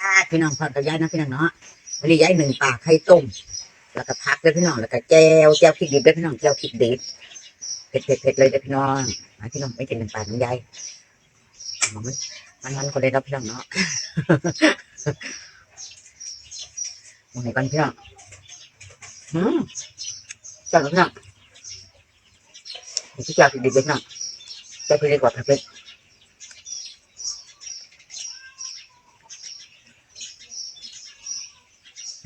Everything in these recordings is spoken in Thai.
อาพี่น้องพอดกับยายนะพี่น้องเนาะวันนี้ยายหนึ่งปากไข่ต้มแล้วก็พักด้วยพี่น้องแล้วก็แจวแจวพริกดิบด้วยพี่น้องแจวพริกดิบเผ็ดเผ็ดเผ็ดเลยเด้อพี่น้องมาพี่น้องไม่กินหนึ่งปากน้องยายมันมันมันก็เลยรับพี่น้องเนาะมึงไหนกันพี่น้องฮึจับพี่น้องที่จวพริกดิบพี่น้องจวพริกดบกว่าเผ็ด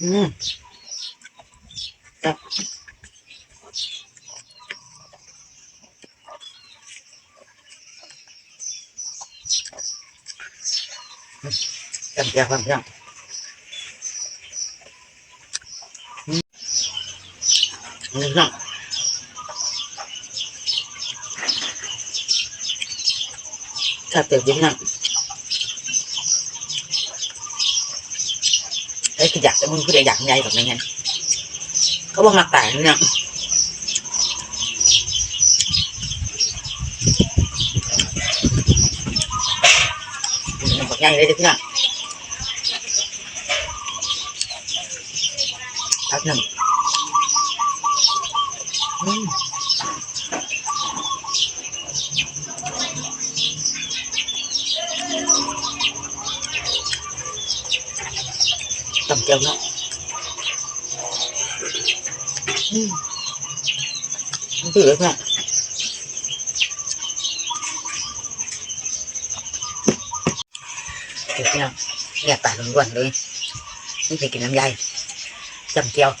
Ừ. Đập. Đập ra không không? Ngon không? Thật tuyệt vời ไอ้ขยะแต่มึงก็อยากใหญ่แบบนี้ไงเขาบอกมาตายเนี่ยยังได้พี่น้องพักหนึ่งอืม tầm kêu nó không thử được nha được chưa nhà tả luôn quần luôn những gì kỹ làm dây tầm keo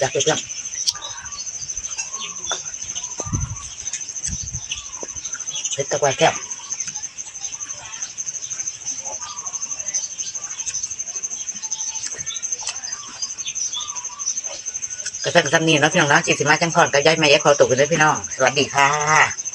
จากเพื่อนเพ็รตะไคร้แคบกระสันกระสันนี่นะพี่น้องนะจิตสิมาจังพรกับยายแม่อยกคอตุกันด้วยพี่น้อง สวัสดีค่ะ